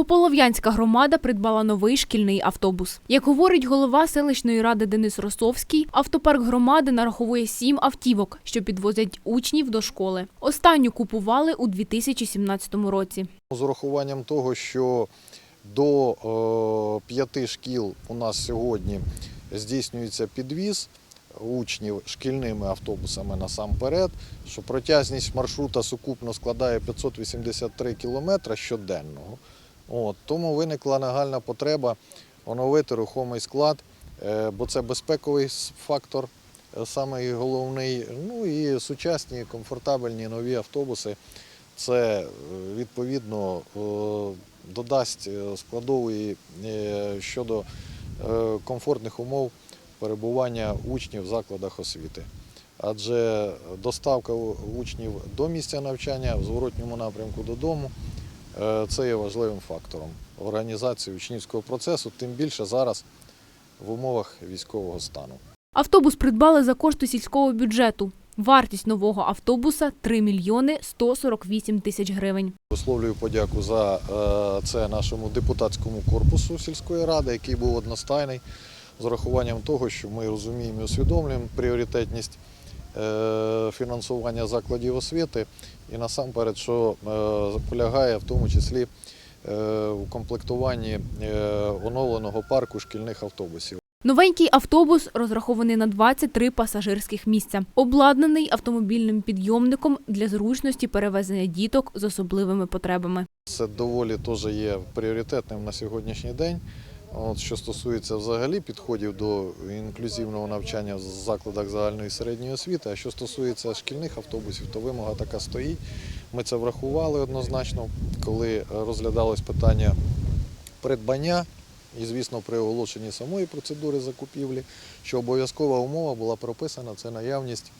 Сухополов'янська громада придбала новий шкільний автобус. Як говорить голова селищної ради Денис Росовський, автопарк громади нараховує сім автівок, що підвозять учнів до школи. Останню купували у 2017 році. З урахуванням того, що до е, п'яти шкіл у нас сьогодні здійснюється підвіз учнів шкільними автобусами насамперед, що протяжність маршрута сукупно складає 583 кілометри щоденного. От, тому виникла нагальна потреба оновити рухомий склад, е, бо це безпековий фактор, е, саме головний. Ну і сучасні, комфортабельні нові автобуси. Це е, відповідно додасть складової щодо комфортних умов перебування учнів в закладах освіти. Адже доставка учнів до місця навчання в зворотньому напрямку додому це є важливим фактором організації учнівського процесу, тим більше зараз в умовах військового стану. Автобус придбали за кошти сільського бюджету. Вартість нового автобуса 3 мільйони 148 тисяч гривень. Висловлюю подяку за е, це нашому депутатському корпусу сільської ради, який був одностайний з урахуванням того, що ми розуміємо і усвідомлюємо пріоритетність е, фінансування закладів освіти і насамперед, що е, полягає в тому числі е, у комплектуванні е, оновленого парку шкільних автобусів. Новенький автобус розрахований на 23 пасажирських місця, обладнаний автомобільним підйомником для зручності перевезення діток з особливими потребами. Це доволі теж є пріоритетним на сьогоднішній день. От, що стосується взагалі підходів до інклюзивного навчання в закладах загальної середньої освіти, а що стосується шкільних автобусів, то вимога така стоїть. Ми це врахували однозначно, коли розглядалось питання придбання. І, звісно, при оголошенні самої процедури закупівлі, що обов'язкова умова була прописана це наявність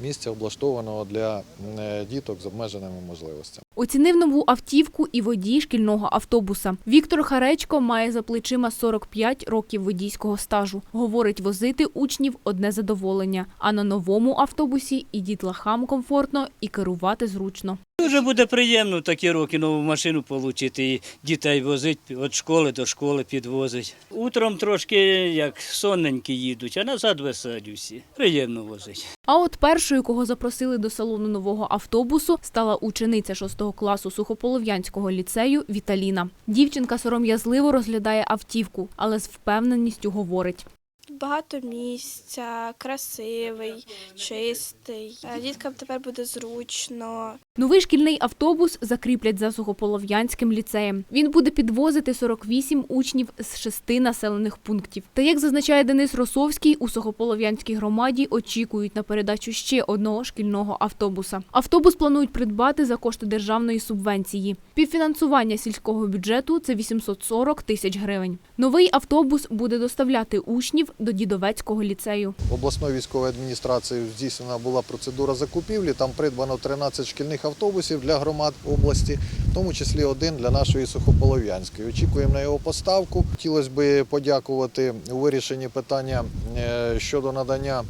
місця облаштованого для е, діток з обмеженими можливостями. Оцінив нову автівку і водій шкільного автобуса. Віктор Харечко має за плечима 45 років водійського стажу. Говорить, возити учнів одне задоволення. А на новому автобусі і дітлахам комфортно, і керувати зручно. Дуже буде приємно в такі роки нову машину отримати і дітей возити від школи до школи підвозить. Утром трошки як сонненькі їдуть, а назад веселі всі. Приємно возить. А от першою, кого запросили до салону нового автобусу, стала учениця 6 класу Сухополов'янського ліцею Віталіна. Дівчинка сором'язливо розглядає автівку, але з впевненістю говорить. Багато місця, красивий, чистий. Е, Діткам тепер буде зручно. Новий шкільний автобус закріплять за Сухополов'янським ліцеєм. Він буде підвозити 48 учнів з шести населених пунктів. Та як зазначає Денис Росовський, у Сухополов'янській громаді очікують на передачу ще одного шкільного автобуса. Автобус планують придбати за кошти державної субвенції. Півфінансування сільського бюджету це 840 тисяч гривень. Новий автобус буде доставляти учнів до Дідовецького ліцею. обласною військовою адміністрацією здійснена була процедура закупівлі. Там придбано 13 шкільних автобусів для громад області, в тому числі один для нашої Сухополов'янської. Очікуємо на його поставку. Хотілося б подякувати у вирішенні питання е, щодо надання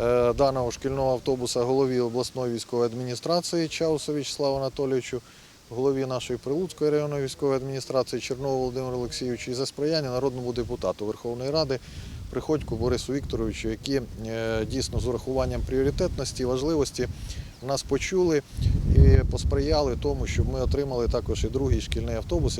е, даного шкільного автобуса голові обласної військової адміністрації Чаусу Вячеславу Анатолійовичу. Голові нашої Прилуцької районної військової адміністрації Чернову Володимиру Олексійовичу і за сприяння народному депутату Верховної Ради Приходьку Борису Вікторовичу, які е, дійсно з урахуванням пріоритетності і важливості нас почули і посприяли тому, щоб ми отримали також і другий шкільний автобус,